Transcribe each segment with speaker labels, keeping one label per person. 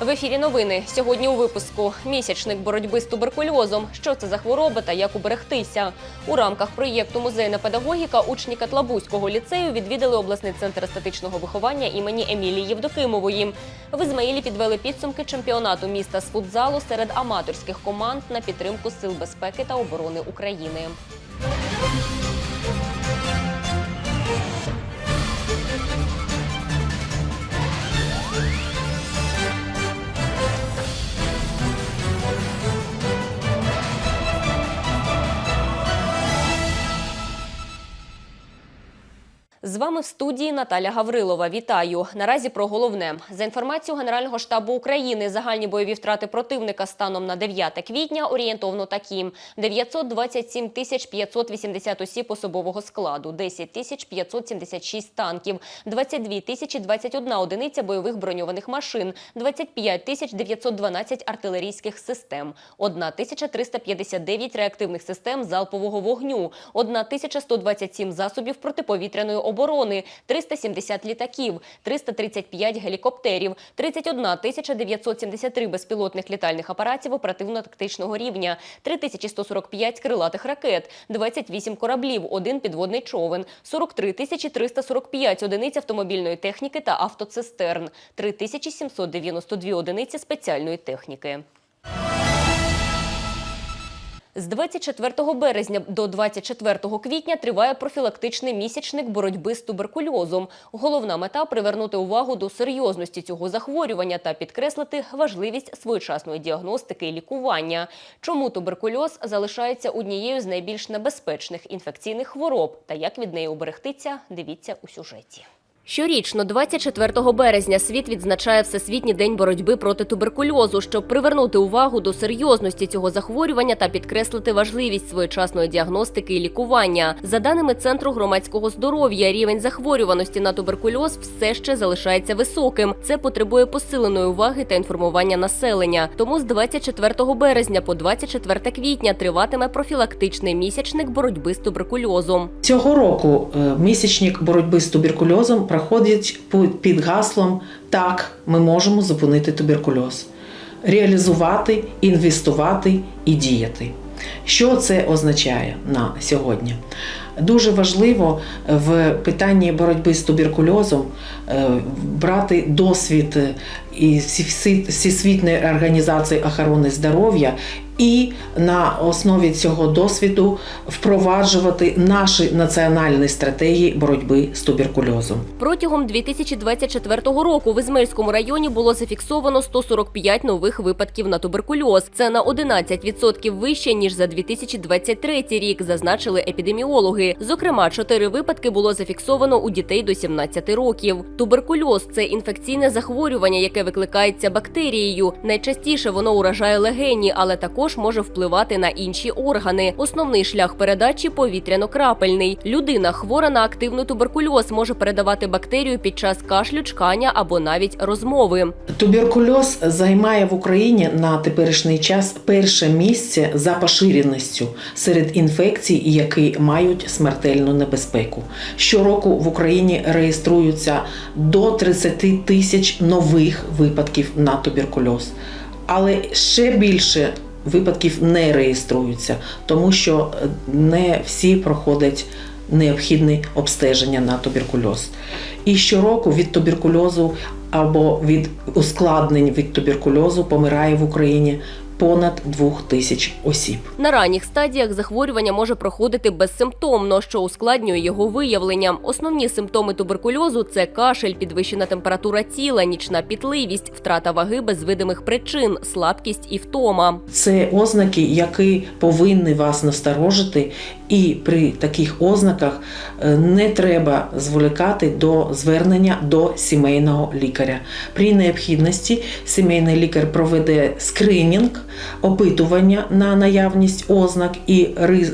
Speaker 1: В ефірі новини сьогодні у випуску місячник боротьби з туберкульозом. Що це за хвороба та як уберегтися? У рамках проєкту Музейна педагогіка учні Катлабузького ліцею відвідали обласний центр естетичного виховання імені Емілії Євдокимової. В Ізмаїлі підвели підсумки чемпіонату міста з футзалу серед аматорських команд на підтримку сил безпеки та оборони України. Вами в студії Наталя Гаврилова. Вітаю. Наразі про головне. За інформацією Генерального штабу України, загальні бойові втрати противника станом на 9 квітня орієнтовно такі: 927 тисяч 580 осіб особового складу, 10 тисяч 576 танків, 22 тисячі 21 одиниця бойових броньованих машин, 25 тисяч 912 артилерійських систем, 1 тисяча 359 реактивних систем залпового вогню, 1 тисяча 127 засобів протиповітряної оборони, 370 літаків, 335 гелікоптерів, 31 тисяча 973 безпілотних літальних апаратів оперативно-тактичного рівня, 3145 крилатих ракет, 28 кораблів, один підводний човен, 43 тисячі 345 одиниць автомобільної техніки та автоцистерн, 3792 одиниці спеціальної техніки. З 24 березня до 24 квітня триває профілактичний місячник боротьби з туберкульозом. Головна мета привернути увагу до серйозності цього захворювання та підкреслити важливість своєчасної діагностики і лікування. Чому туберкульоз залишається однією з найбільш небезпечних інфекційних хвороб та як від неї уберегтися, дивіться у сюжеті. Щорічно, 24 березня, світ відзначає Всесвітній день боротьби проти туберкульозу, щоб привернути увагу до серйозності цього захворювання та підкреслити важливість своєчасної діагностики і лікування. За даними Центру громадського здоров'я, рівень захворюваності на туберкульоз все ще залишається високим. Це потребує посиленої уваги та інформування населення. Тому з 24 березня по 24 квітня триватиме профілактичний місячник боротьби з туберкульозом.
Speaker 2: Цього року е, місячник боротьби з туберкульозом проходить пу- під гаслом Так, ми можемо зупинити туберкульоз, реалізувати, інвестувати і діяти. Що це означає на сьогодні? Дуже важливо в питанні боротьби з туберкульозом брати досвід е, і Всесвітньої організації охорони здоров'я і на основі цього досвіду впроваджувати наші національні стратегії боротьби з туберкульозом.
Speaker 1: Протягом 2024 року в Ізмельському районі було зафіксовано 145 нових випадків на туберкульоз. Це на 11% вище ніж за 2023 рік, зазначили епідеміологи. Зокрема, 4 випадки було зафіксовано у дітей до 17 років. Туберкульоз це інфекційне захворювання, яке викликається бактерією. Найчастіше воно уражає легені, але також може впливати на інші органи. Основний шлях передачі повітряно-крапельний. Людина, хвора на активний туберкульоз, може передавати бактерію під час кашлю, чкання або навіть розмови.
Speaker 2: Туберкульоз займає в Україні на теперішній час перше місце за поширеністю серед інфекцій, які мають смертельну небезпеку. Щороку в Україні реєструються до 30 тисяч нових випадків на туберкульоз, але ще більше випадків не реєструються, тому що е, не всі проходять необхідне обстеження на туберкульоз. І щороку від туберкульозу або від ускладнень від туберкульозу помирає в Україні понад двох тисяч осіб.
Speaker 1: На ранніх стадіях захворювання може проходити безсимптомно, що ускладнює його виявлення. Основні симптоми туберкульозу це кашель, підвищена температура тіла, нічна пітливість, втрата ваги без видимих причин, слабкість і втома.
Speaker 2: Це ознаки, які повинні вас насторожити, і при таких ознаках е, не треба зволікати до звернення до сімейного лікаря. При необхідності сімейний лікар проведе скринінг, опитування на наявність ознак і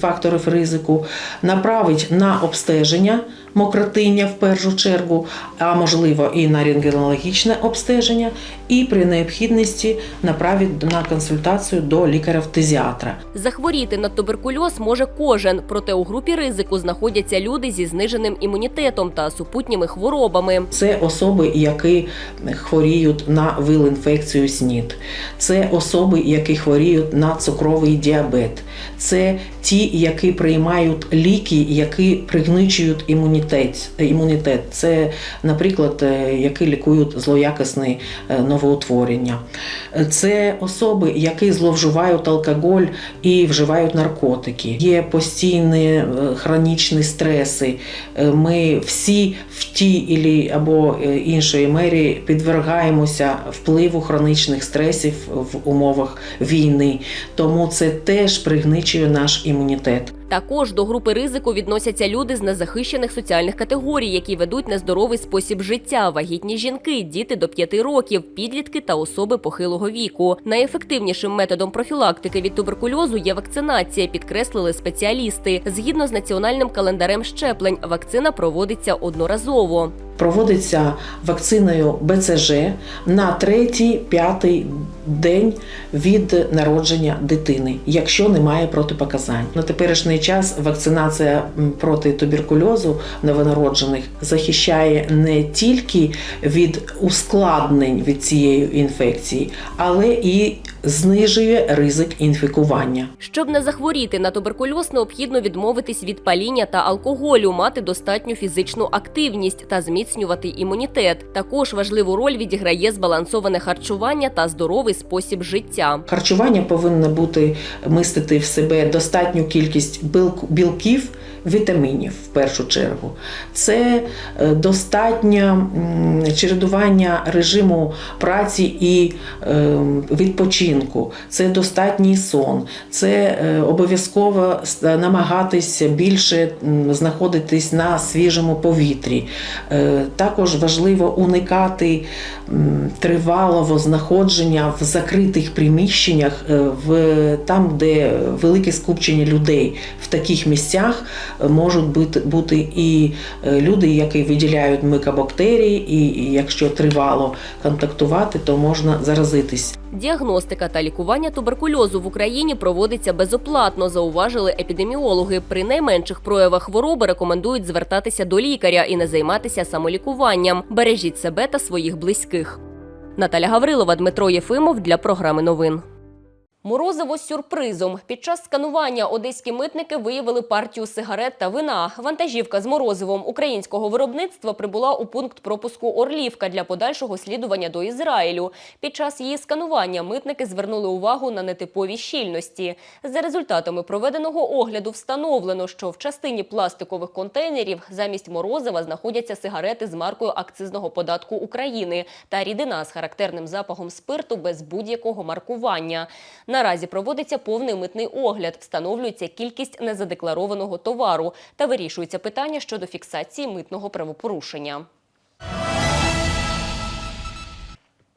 Speaker 2: факторів ризику, направить на обстеження мокротиння в першу чергу, а можливо і на рентгенологічне обстеження, і при необхідності направить на консультацію до лікаря-фтизіатра.
Speaker 1: Захворіти на туберкульоз може кожен, проте у групі ризику знаходяться люди зі зниженим імунітетом та супутніми хворобами.
Speaker 2: Це особи, які хворіють на віл-інфекцію СНІД. Це особи, які хворіють на цукровий діабет. Це ті, які приймають ліки, які пригничують імунітет. імунітет. Це, наприклад, е, які лікують злоякісне е, новоутворення. Це особи, які зловживають алкоголь і вживають наркотики. Є постійні е, хронічні стреси. Ми всі в тій або іншої мері підвергаємося впливу хронічних стресів в умовах війни. Тому це теж пригничує наш імунітет імунітет.
Speaker 1: Також до групи ризику відносяться люди з незахищених соціальних категорій, які ведуть нездоровий спосіб життя, вагітні жінки, діти до 5 років, підлітки та особи похилого віку. Найефективнішим методом профілактики від туберкульозу є вакцинація, підкреслили спеціалісти. Згідно з національним календарем щеплень, вакцина проводиться одноразово.
Speaker 2: Проводиться вакциною БЦЖ на третій, п'ятий день від народження дитини, якщо немає протипоказань. На теперішній час вакцинація проти туберкульозу новонароджених захищає не тільки від ускладнень від цієї інфекції, але і знижує ризик інфікування.
Speaker 1: Щоб не захворіти на туберкульоз, необхідно відмовитись від паління та алкоголю, мати достатню фізичну активність та зміцнювати імунітет. Також важливу роль відіграє збалансоване харчування та здоровий спосіб життя.
Speaker 2: Харчування повинно бути містити в себе достатню кількість білків, вітамінів в першу чергу. Це е, достатнє чередування режиму праці і е, відпочинку, це достатній сон, це е, обов'язково намагатися більше знаходитись на свіжому повітрі. Також важливо уникати тривалого знаходження в закритих приміщеннях, в там, де велике скупчення людей. В таких місцях можуть бути, бути і е, люди, які виділяють микобактерії, і, і якщо тривало контактувати, то можна заразитись.
Speaker 1: Діагностика та лікування туберкульозу в Україні проводиться безоплатно, зауважили епідеміологи. При найменших проявах хвороби рекомендують звертатися до лікаря і не займатися самолікуванням. Бережіть себе та своїх близьких. Наталя Гаврилова, Дмитро Єфимов для програми новин. Морозиво з сюрпризом. Під час сканування одеські митники виявили партію сигарет та вина. Вантажівка з морозивом українського виробництва прибула у пункт пропуску Орлівка для подальшого слідування до Ізраїлю. Під час її сканування митники звернули увагу на нетипові щільності. За результатами проведеного огляду встановлено, що в частині пластикових контейнерів замість морозива знаходяться сигарети з маркою акцизного податку України та рідина з характерним запахом спирту без будь-якого маркування. Наразі проводиться повний митний огляд, встановлюється кількість незадекларованого товару та вирішується питання щодо фіксації митного правопорушення.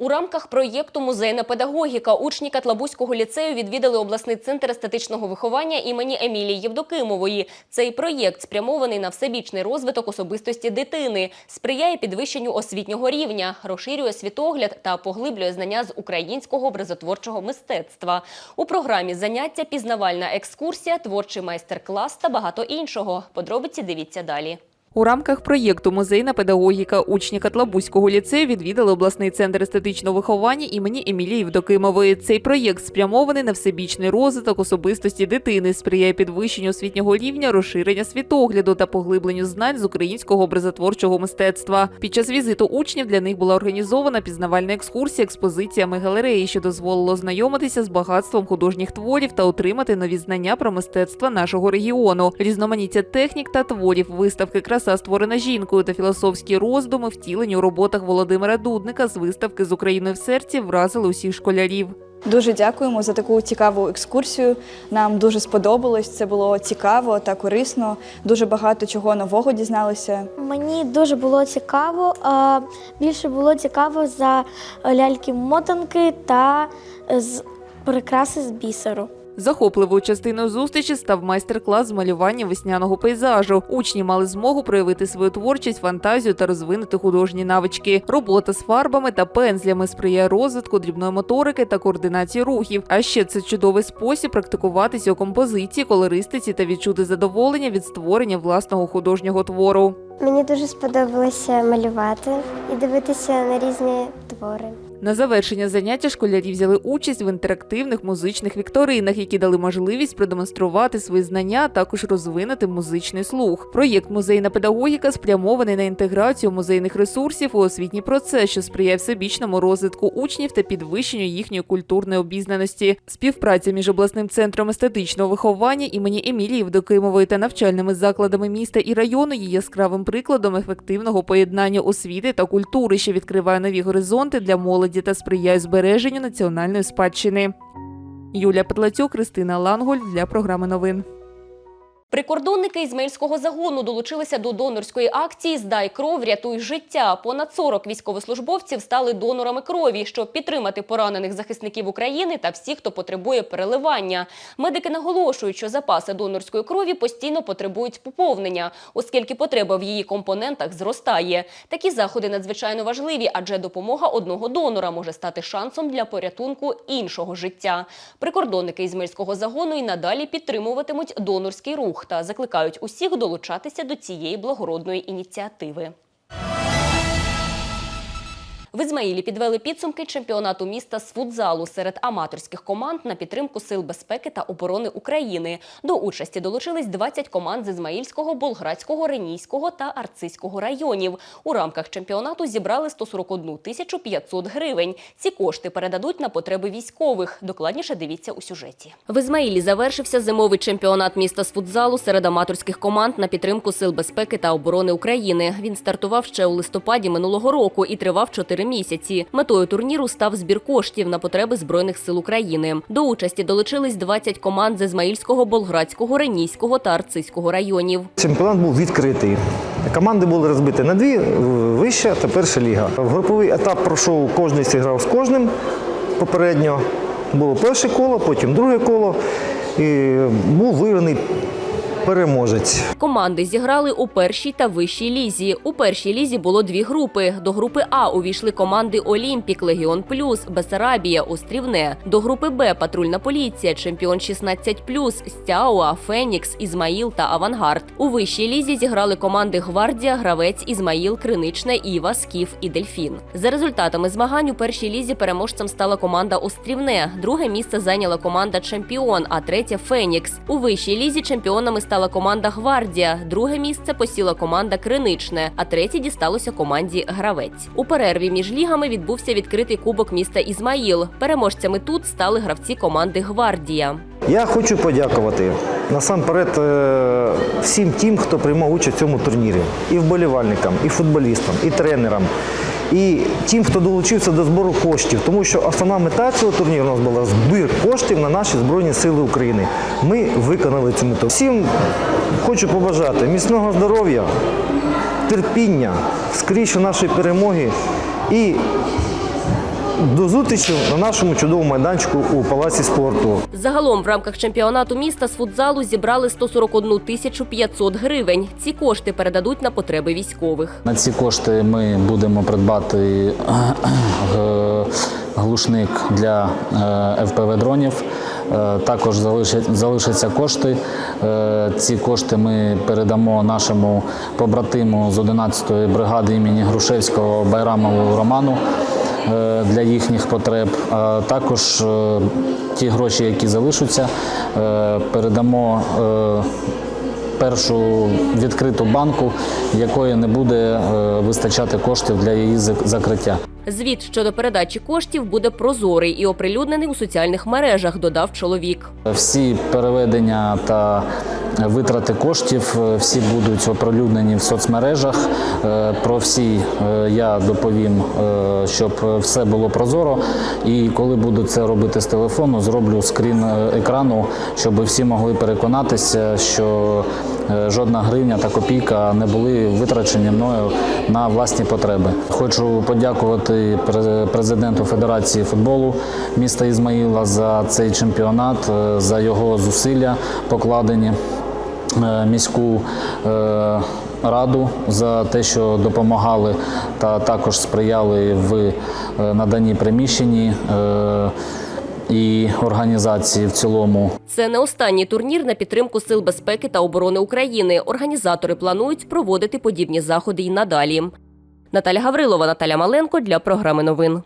Speaker 1: У рамках проєкту Музейна педагогіка учні Катлабузького ліцею відвідали обласний центр естетичного виховання імені Емілії Євдокимової. Цей проєкт спрямований на всебічний розвиток особистості дитини, сприяє підвищенню освітнього рівня, розширює світогляд та поглиблює знання з українського образотворчого мистецтва. У програмі заняття пізнавальна екскурсія, творчий майстер-клас та багато іншого. Подробиці дивіться далі.
Speaker 3: У рамках проєкту Музейна педагогіка учні Катлабузького ліцею відвідали обласний центр естетичного виховання імені Емілії Євдокимової. Цей проєкт спрямований на всебічний розвиток особистості дитини, сприяє підвищенню освітнього рівня, розширення світогляду та поглибленню знань з українського образотворчого мистецтва. Під час візиту учнів для них була організована пізнавальна екскурсія експозиціями галереї, що дозволило знайомитися з багатством художніх творів та отримати нові знання про мистецтва нашого регіону, різноманіття технік та творів, виставки краса створена жінкою та філософські роздуми, втілені у роботах Володимира Дудника з виставки з Україною в серці вразили усіх школярів.
Speaker 4: Дуже дякуємо за таку цікаву екскурсію. Нам дуже сподобалось. Це було цікаво та корисно. Дуже багато чого нового дізналися.
Speaker 5: Мені дуже було цікаво. а, Більше було цікаво за ляльки-мотанки та з прикраси з бісеру.
Speaker 3: Захопливою частиною зустрічі став майстер-клас з малювання весняного пейзажу. Учні мали змогу проявити свою творчість, фантазію та розвинути художні навички. Робота з фарбами та пензлями сприяє розвитку дрібної моторики та координації рухів. А ще це чудовий спосіб практикуватися у композиції, колористиці та відчути задоволення від створення власного художнього твору.
Speaker 5: Мені дуже сподобалося малювати і дивитися на різні твори.
Speaker 3: На завершення заняття школярі взяли участь в інтерактивних музичних вікторинах, які дали можливість продемонструвати свої знання, а також розвинути музичний слух. Проєкт Музейна педагогіка спрямований на інтеграцію музейних ресурсів у освітній процес, що сприяє всебічному розвитку учнів та підвищенню їхньої культурної обізнаності. Співпраця між обласним центром естетичного виховання імені Емілії Євдокимової та навчальними закладами міста і району є яскравим прикладом ефективного поєднання освіти та культури, що відкриває нові горизонти для молоді та сприяє збереженню національної спадщини. Юлія Петлацюк, Кристина Ланголь для програми новин.
Speaker 1: Прикордонники Ізмаїльського загону долучилися до донорської акції Здай кров, рятуй життя. Понад 40 військовослужбовців стали донорами крові, щоб підтримати поранених захисників України та всіх, хто потребує переливання. Медики наголошують, що запаси донорської крові постійно потребують поповнення, оскільки потреба в її компонентах зростає. Такі заходи надзвичайно важливі, адже допомога одного донора може стати шансом для порятунку іншого життя. Прикордонники Ізмаїльського загону і надалі підтримуватимуть донорський рух та закликають усіх долучатися до цієї благородної ініціативи. В Ізмаїлі підвели підсумки чемпіонату міста з футзалу серед аматорських команд на підтримку сил безпеки та оборони України. До участі долучились 20 команд з Ізмаїльського, Болградського, Ренійського та Арцизького районів. У рамках чемпіонату зібрали 141 тисячу 500 гривень. Ці кошти передадуть на потреби військових. Докладніше дивіться у сюжеті. В Ізмаїлі завершився зимовий чемпіонат міста з футзалу серед аматорських команд на підтримку сил безпеки та оборони України. Він стартував ще у листопаді минулого року і тривав 4 місяці. Метою турніру став збір коштів на потреби збройних сил України. До участі долучились 20 команд з Ізмаїльського, Болградського, Ренійського та Арцизького районів.
Speaker 6: Чемпіонат був відкритий. Команди були розбиті на дві вища та перша ліга. В груповий етап пройшов кожен зіграв з кожним попередньо. Було перше коло, потім друге коло. І був виграний переможець.
Speaker 1: Команди зіграли у першій та вищій лізі. У першій лізі було дві групи. До групи А увійшли команди Олімпік, Легіон Плюс, Бесарабія, Острівне. До групи Б Патрульна поліція, Чемпіон 16+, Стяуа, Фенікс, Ізмаїл та Авангард. У вищій лізі зіграли команди Гвардія, Гравець, Ізмаїл, Криничне, Іва, Скіф і Дельфін. За результатами змагань у першій лізі переможцем стала команда Острівне. Друге місце зайняла команда Чемпіон, а третє Фенікс. У вищій лізі чемпіонами стала команда Гвардія. Друге місце посіла команда Криничне, а третє дісталося команді Гравець. У перерві між лігами відбувся відкритий кубок міста Ізмаїл. Переможцями тут стали гравці команди Гвардія.
Speaker 6: Я хочу подякувати насамперед е, всім тим, хто приймав участь в цьому турнірі. І вболівальникам, і футболістам, і тренерам, і тим, хто долучився до збору коштів. Тому що основна мета цього турніру у нас була збір коштів на наші Збройні Сили України. Ми виконали цю мету. Всім хочу побажати міцного здоров'я, терпіння, скоріше нашої перемоги і до зустрічі на нашому чудовому майданчику у Палаці спорту.
Speaker 1: Загалом в рамках чемпіонату міста з футзалу зібрали 141 тисячу 500 гривень. Ці кошти передадуть на потреби військових.
Speaker 7: На ці кошти ми будемо придбати е, глушник для е, ФПВ-дронів. Е, Також залишать- залишаться кошти. Е, Ці кошти ми передамо нашому побратиму з 11-ї бригади імені Грушевського Байрамову Роману е, для їхніх потреб. А також е, ті гроші, які залишаться, е, передамо е, першу відкриту банку, якої не буде е, вистачати коштів для її зак- закриття.
Speaker 1: Звіт щодо передачі коштів буде прозорий і оприлюднений у соціальних мережах, додав чоловік.
Speaker 7: Всі переведення та витрати коштів е, всі будуть оприлюднені в соцмережах. Е, Про всі е, я доповім, щоб все було прозоро. І коли буду це робити з телефону, зроблю скрін екрану, щоб всі могли переконатися, що жодна гривня та копійка не були витрачені мною на власні потреби. Хочу подякувати президенту Федерації футболу міста Ізмаїла за цей чемпіонат, за його зусилля покладені міську е, раду за те, що допомагали та також сприяли в е, наданні приміщенні е, і організації в цілому.
Speaker 1: Це не останній турнір на підтримку сил безпеки та оборони України. Організатори планують проводити подібні заходи й надалі. Наталя Гаврилова, Наталя Маленко для програми новин.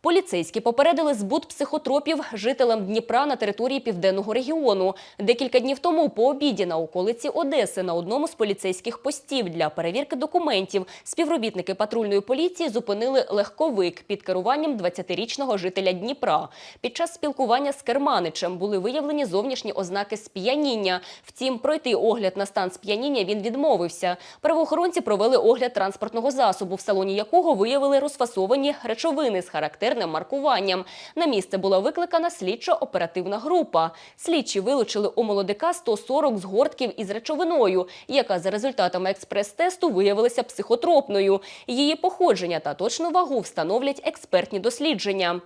Speaker 1: Поліцейські попередили збут психотропів жителям Дніпра на території південного регіону. Декілька днів тому по обіді на околиці Одеси на одному з поліцейських постів для перевірки документів співробітники патрульної поліції зупинили легковик під керуванням 20-річного жителя Дніпра. Під час спілкування з керманичем були виявлені зовнішні ознаки сп'яніння. Втім, пройти огляд на стан сп'яніння він відмовився. Правоохоронці провели огляд транспортного засобу, в салоні якого виявили розфасовані речовини з характерним маркуванням. На місце була викликана слідчо-оперативна група. Слідчі вилучили у молодика 140 згортків із речовиною, яка за результатами експрес-тесту виявилася психотропною. Її походження та точну вагу встановлять експертні дослідження.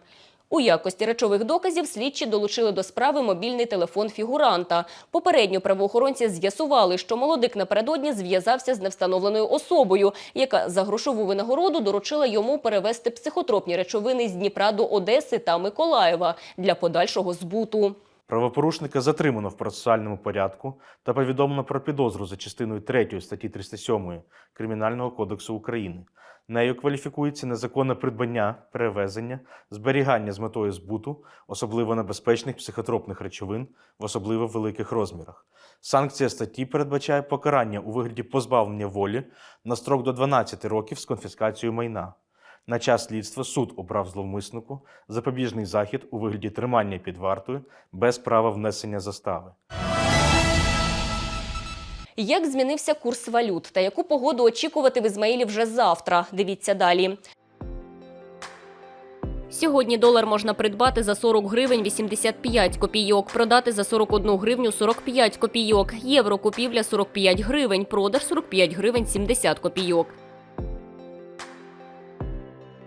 Speaker 1: У якості речових доказів слідчі долучили до справи мобільний телефон фігуранта. Попередньо правоохоронці з'ясували, що молодик напередодні зв'язався з невстановленою особою, яка за грошову винагороду доручила йому перевезти психотропні речовини з Дніпра до Одеси та Миколаєва для подальшого збуту.
Speaker 8: Правопорушника затримано в процесуальному порядку та повідомлено про підозру за частиною 3 статті 307 Кримінального кодексу України. Нею кваліфікується незаконне придбання, перевезення, зберігання з метою збуту особливо небезпечних психотропних речовин в особливо великих розмірах. Санкція статті передбачає покарання у вигляді позбавлення волі на строк до 12 років з конфіскацією майна. На час слідства суд обрав зловмиснику запобіжний захід у вигляді тримання під вартою без права внесення застави.
Speaker 1: Як змінився курс валют та яку погоду очікувати в Ізмаїлі вже завтра? Дивіться далі. Сьогодні долар можна придбати за 40 гривень 85 копійок, продати за 41 гривню 45 копійок, євро купівля 45 гривень, продаж 45 гривень 70 копійок.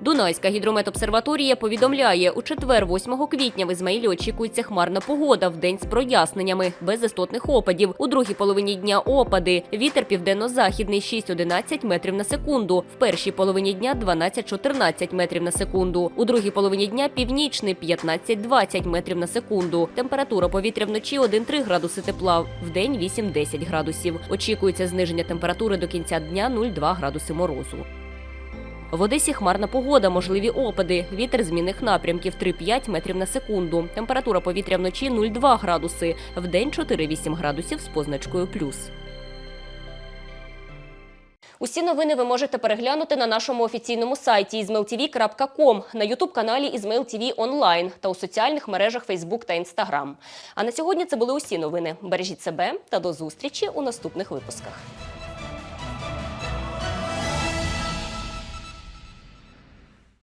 Speaker 1: Дунайська гідрометобсерваторія повідомляє, у четвер, 8 квітня, в Ізмаїлі очікується хмарна погода, в день з проясненнями, без істотних опадів. У другій половині дня опади. Вітер південно-західний 6-11 метрів на секунду. В першій половині дня 12-14 метрів на секунду. У другій половині дня північний 15-20 метрів на секунду. Температура повітря вночі 1-3 градуси тепла, в день 8-10 градусів. Очікується зниження температури до кінця дня 0,2 градуси морозу. В Одесі хмарна погода, можливі опади. Вітер змінних напрямків 3-5 метрів на секунду. Температура повітря вночі 0,2 градуси. Вдень 4-8 градусів з позначкою плюс. Усі новини ви можете переглянути на нашому офіційному сайті izmailtv.com, на ютуб-каналі ТВ онлайн та у соціальних мережах Facebook та Instagram. А на сьогодні це були усі новини. Бережіть себе та до зустрічі у наступних випусках.